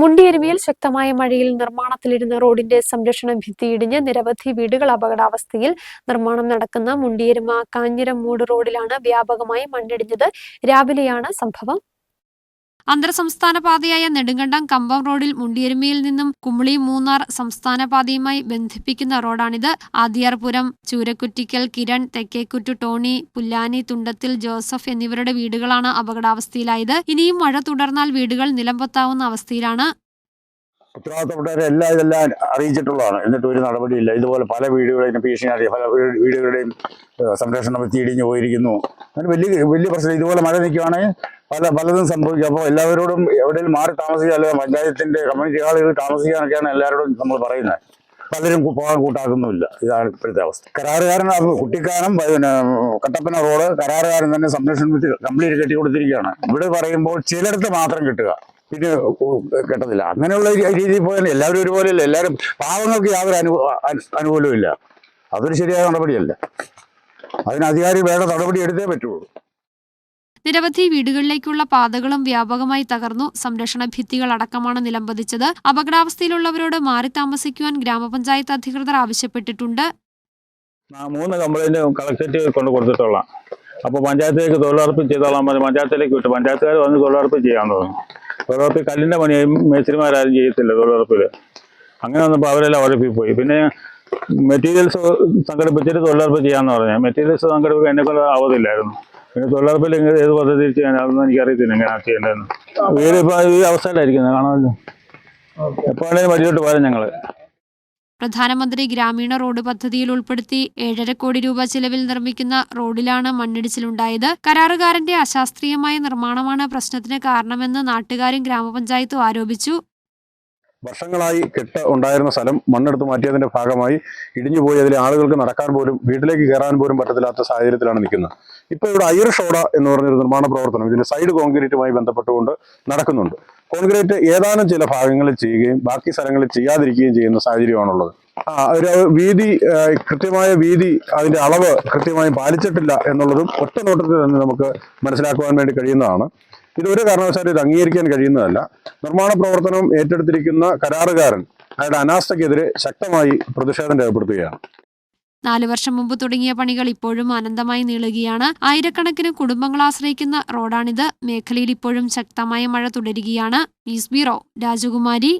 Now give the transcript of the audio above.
മുണ്ടിയരുവിയിൽ ശക്തമായ മഴയിൽ നിർമ്മാണത്തിലിരുന്ന റോഡിന്റെ സംരക്ഷണ ഭിത്തി ഇടിഞ്ഞ് നിരവധി വീടുകൾ അപകടാവസ്ഥയിൽ നിർമ്മാണം നടക്കുന്ന മുണ്ടിയരുമ കാഞ്ഞിരം മൂട് റോഡിലാണ് വ്യാപകമായി മണ്ണിടിഞ്ഞത്. രാവിലെയാണ് സംഭവം. അന്തർ സംസ്ഥാന പാതയായ നെടുങ്കണ്ടം കമ്പം റോഡിൽ മുണ്ടിയരുമയിൽ നിന്നും കുമളി മൂന്നാർ സംസ്ഥാന പാതയുമായി ബന്ധിപ്പിക്കുന്ന റോഡാണിത്. ആദിയാർപുരം ചൂരക്കുറ്റിക്കൽ കിരൺ തെക്കേക്കുറ്റു ടോണി പുല്ലാനി തുണ്ടത്തിൽ ജോസഫ് എന്നിവരുടെ വീടുകളാണ് അപകടാവസ്ഥയിലായത്. ഇനിയും മഴ തുടർന്നാൽ വീടുകൾ നിലംപൊത്താവുന്ന അവസ്ഥയിലാണ്. ഉത്തരവാദിത്തപ്പെട്ടവരെ എല്ലാം ഇതെല്ലാം അറിയിച്ചിട്ടുള്ളതാണ്. എന്നിട്ട് ഒരു നടപടിയില്ല. ഇതുപോലെ പല വീടുകളെയും ഭീഷണി പല വീടുകളുടെയും സംരക്ഷണം ഇടിഞ്ഞു പോയിരിക്കുന്നു. അങ്ങനെ വലിയ വലിയ പ്രശ്നം. ഇതുപോലെ മഴ നിൽക്കുകയാണെങ്കിൽ പല പലതും സംഭവിക്കും. അപ്പോൾ എല്ലാവരോടും എവിടെയും മാറി താമസിക്കുക അല്ലെങ്കിൽ പഞ്ചായത്തിന്റെ കമ്മ്യൂണിറ്റി ഹാളിൽ താമസിക്കാനൊക്കെയാണ് എല്ലാവരോടും നമ്മൾ പറയുന്നത്. പലരും പോകാൻ കൂട്ടാക്കുന്നുമില്ല. ഇതാണ് ഇപ്പോഴത്തെ അവസ്ഥ. കരാറുകാരൻ കുട്ടിക്കാനം പിന്നെ കട്ടപ്പന റോഡ് കരാറുകാരൻ തന്നെ സംരക്ഷണം കംപ്ലീറ്റ് കെട്ടി കൊടുത്തിരിക്കുകയാണ് ഇവിടെ പറയുമ്പോൾ ചിലയിടത്ത് മാത്രം കിട്ടുക. പിന്നെ കിട്ടത്തില്ല. അങ്ങനെയുള്ള രീതിയിൽ പോയാൽ എല്ലാവരും ഒരുപോലെയല്ല? എല്ലാവരും പാവങ്ങൾക്ക് യാതൊരു അനു- അനുകൂലവും ഇല്ല അതൊരു ശരിയായ നടപടിയല്ല. അതിന് അധികാരി വേണ്ട നടപടി എടുത്തേ പറ്റുള്ളൂ. നിരവധി വീടുകളിലേക്കുള്ള പാതകളും വ്യാപകമായി തകർന്നു. സംരക്ഷണ ഭിത്തികൾ അടക്കമാണ് നിലംപതിച്ചത്. അപകടാവസ്ഥയിലുള്ളവരോട് മാറി താമസിക്കുവാൻ ഗ്രാമപഞ്ചായത്ത് അധികൃതർ ആവശ്യപ്പെട്ടിട്ടുണ്ട്. മൂന്ന് കംപ്ലൈന്റ് കളക്ടറേറ്റ് കൊണ്ട് കൊടുത്തിട്ടുള്ള അപ്പോൾ പഞ്ചായത്തിലേക്ക് തൊഴിലുറപ്പ് ചെയ്തോളാൻ പറഞ്ഞു. പഞ്ചായത്തിലേക്ക് വിട്ടു. പഞ്ചായത്തുകാർ വന്ന് തൊഴിലുറപ്പ് ചെയ്യാൻ തോന്നുന്നു തൊഴിലുറപ്പ് കല്ലിന്റെ പണി മേസ്ത്രിമാരും ചെയ്യത്തില്ല തൊഴിലുറപ്പിൽ അങ്ങനെ വന്നപ്പോൾ അവരെല്ലാം ഉറപ്പിൽ പോയി. പിന്നെ മെറ്റീരിയൽസ് സംഘടിപ്പിച്ചിട്ട് തൊഴിലുറപ്പ് ചെയ്യാന്ന് പറഞ്ഞു. മെറ്റീരിയൽസ് സംഘടിപ്പിക്കാൻ എന്നെ കൊണ്ട് ആവതില്ലായിരുന്നു. പിന്നെ തൊഴിലുറപ്പിൽ ഏത് പദ്ധതി ചെയ്യാൻ അതൊന്നും എനിക്കറിയത്തില്ല എങ്ങനെ ചെയ്യേണ്ടതെന്ന് വീട് ഇപ്പോൾ ഈ അവസ്ഥയിലായിരിക്കുന്നത് കാണാമല്ലോ. എപ്പോഴാണെങ്കിലും വഴിയോട്ട് പോയാലും ഞങ്ങൾ. പ്രധാനമന്ത്രി ഗ്രാമീണ റോഡ് പദ്ധതിയിൽ ഉൾപ്പെടുത്തി ഏഴര കോടി രൂപ ചിലവിൽ നിർമ്മിക്കുന്ന റോഡിലാണ് മണ്ണിടിച്ചിലുണ്ടായത്. കരാറുകാരന്റെ അശാസ്ത്രീയമായ നിർമ്മാണമാണ് പ്രശ്നത്തിന് കാരണമെന്ന് നാട്ടുകാരും ഗ്രാമപഞ്ചായത്തും ആരോപിച്ചു. വർഷങ്ങളായി കെട്ട് ഉണ്ടായിരുന്ന സ്ഥലം മണ്ണെടുത്ത് മാറ്റിയതിന്റെ ഭാഗമായി ഇടിഞ്ഞുപോയി അതിലെ ആളുകൾക്ക് നടക്കാൻ പോലും വീട്ടിലേക്ക് കയറാൻ പോലും പറ്റത്തില്ലാത്ത സാഹചര്യത്തിലാണ് നിൽക്കുന്നത്. ഇപ്പൊ ഇവിടെ ഐറിഷ് എന്ന് പറഞ്ഞൊരു നിർമ്മാണ പ്രവർത്തനം ഇതിന്റെ സൈഡ് കോൺക്രീറ്റുമായി ബന്ധപ്പെട്ടുകൊണ്ട് നടക്കുന്നുണ്ട്. കോൺക്രീറ്റ് ഏതാനും ചില ഭാഗങ്ങളിൽ ചെയ്യുകയും ബാക്കി സ്ഥലങ്ങളിൽ ചെയ്യാതിരിക്കുകയും ചെയ്യുന്ന സാഹചര്യമാണുള്ളത്. ഒരു വീതി കൃത്യമായ വീതി അതിന്റെ അളവ് കൃത്യമായി പാലിച്ചിട്ടില്ല എന്നുള്ളതും ഒറ്റ നോട്ടത്തിൽ തന്നെ നമുക്ക് മനസ്സിലാക്കുവാൻ വേണ്ടി കഴിയുന്നതാണ്. ഇത് ഒരു കാരണവശാലും ഇത് അംഗീകരിക്കാൻ കഴിയുന്നതല്ല. നിർമ്മാണ പ്രവർത്തനം ഏറ്റെടുത്തിരിക്കുന്ന കരാറുകാരൻ അയാളുടെ അനാസ്ഥക്കെതിരെ ശക്തമായി പ്രതിഷേധം രേഖപ്പെടുത്തുകയാണ്. നാലു വർഷം മുമ്പ് തുടങ്ങിയ പണികൾ ഇപ്പോഴും അനന്തമായി നീളുകയാണ്. ആയിരക്കണക്കിന് കുടുംബങ്ങൾ ആശ്രയിക്കുന്ന റോഡാണിത്. മേഖലയിൽ ഇപ്പോഴും ശക്തമായ മഴ തുടരുകയാണ്. ന്യൂസ് ബ്യൂറോ രാജകുമാരി.